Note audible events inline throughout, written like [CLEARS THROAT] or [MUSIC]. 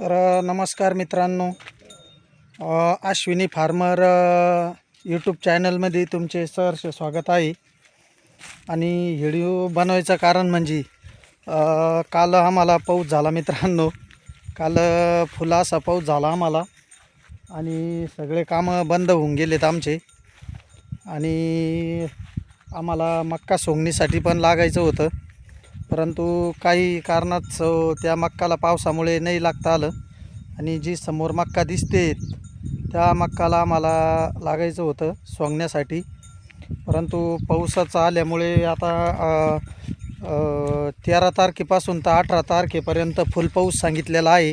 तर नमस्कार मित्रांनो. अश्विनी फार्मर यूट्यूब चॅनलमध्ये तुमचे सहर्ष स्वागत आहे. आणि व्हिडिओ बनवायचं कारण म्हणजे काल आम्हाला पाऊस झाला मित्रांनो. काल फुलासा फुला असा पाऊस झाला आम्हाला. आणि सगळे कामं बंद होऊन गेलेत आमचे. आणि आम्हाला मक्का सोंगणीसाठी पण लागायचं होतं. परंतु काही कारणात त्या मक्काला पावसामुळे नाही लागता आलं. आणि जी समोर मक्का दिसते त्या मक्काला आम्हाला लागायचं होतं सोंगण्यासाठी. परंतु पावसाचा आल्यामुळे आता तेरा तारखेपासून तर अठरा तारखेपर्यंत फुल पाऊस सांगितलेला आहे.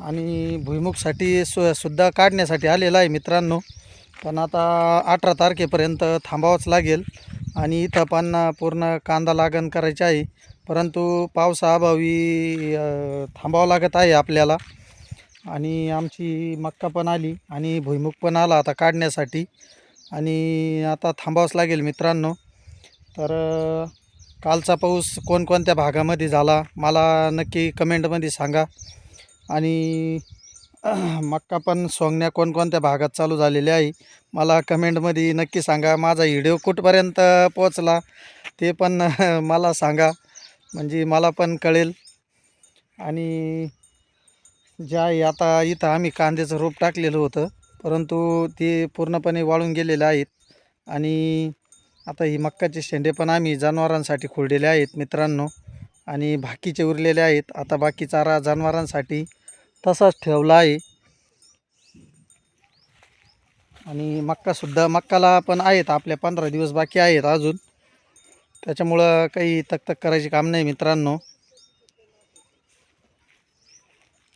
आणि भुईमुखसाठी सु सुद्धा काढण्यासाठी आलेला आहे मित्रांनो. पण आता अठरा तारखेपर्यंत थांबावंच लागेल. आणि इथं पण पूर्ण कांदा लागण करायची आहे. परंतु पावसाअभावी थांबावं लागत आहे आपल्याला. आणि आमची मक्का पण आली आणि भुईमुग पण आला आता काढण्यासाठी. आणि आता थांबावंच लागेल मित्रांनो. तर कालचा पाऊस कोणकोणत्या भागामध्ये झाला? मला नक्की कमेंटमध्ये सांगा. आणि [CLEARS THROAT] मक्का पण सोंगण्या कोणकोणत्या भागात चालू झालेल्या आहे मला कमेंटमध्ये नक्की सांगा. माझा व्हिडिओ कुठपर्यंत पोचला ते पण [LAUGHS] मला सांगा म्हणजे मला पण कळेल. आणि ज्या आहे आता इथं आम्ही कांद्याचं रोप टाकलेलं होतं परंतु ते पूर्णपणे वाळून गेलेले आहेत. आणि आता ही मक्काचे शेंडे पण आम्ही जनावरांसाठी खोडलेले आहेत मित्रांनो. आणि बाकीचे उरलेले आहेत आता बाकी चारा जनावरांसाठी तसाच ठेवला आहे. आणि मक्कासुद्धा मक्काला पण आहेत आपल्या पंधरा दिवस बाकी आहेत अजून. त्याच्यामुळं काही तकतक करायची काम नाही मित्रांनो.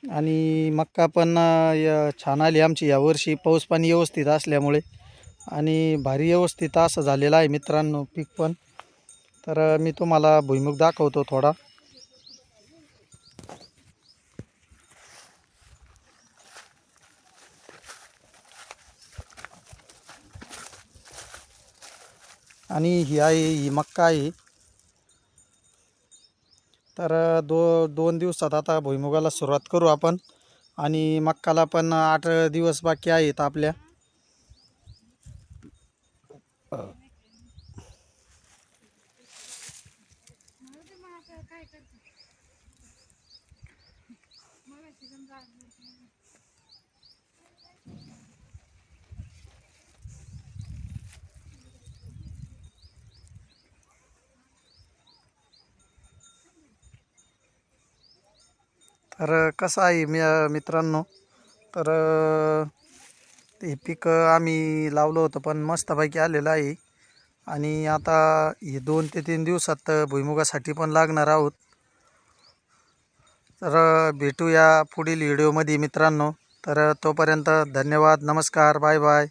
आणि मक्का पण य- छान आली आमची. यावर्षी पाऊस पाणी व्यवस्थित असल्यामुळे आणि भारी व्यवस्थित असं झालेलं आहे मित्रांनो पीक पण. तर मी तुम्हाला भुईमुग दाखवतो थोडा. आणि ही आहे ही मक्का आहे. तर दो दोन दिवसात आता भुईमुगाला सुरुवात करू आपण. आणि मक्काला पण आठ दिवस बाकी आहेत आपल्या. तर कसं आहे मी मित्रांनो? तर हे ते पीक आम्ही लावलं होतं पण मस्तपैकी आलेलं आहे. आणि आता हे दोन ते तीन दिवसात भुईमुगासाठी पण लागणार आहोत. तर भेटूया पुढील व्हिडिओमध्ये मित्रांनो. तर तोपर्यंत धन्यवाद नमस्कार बाय बाय.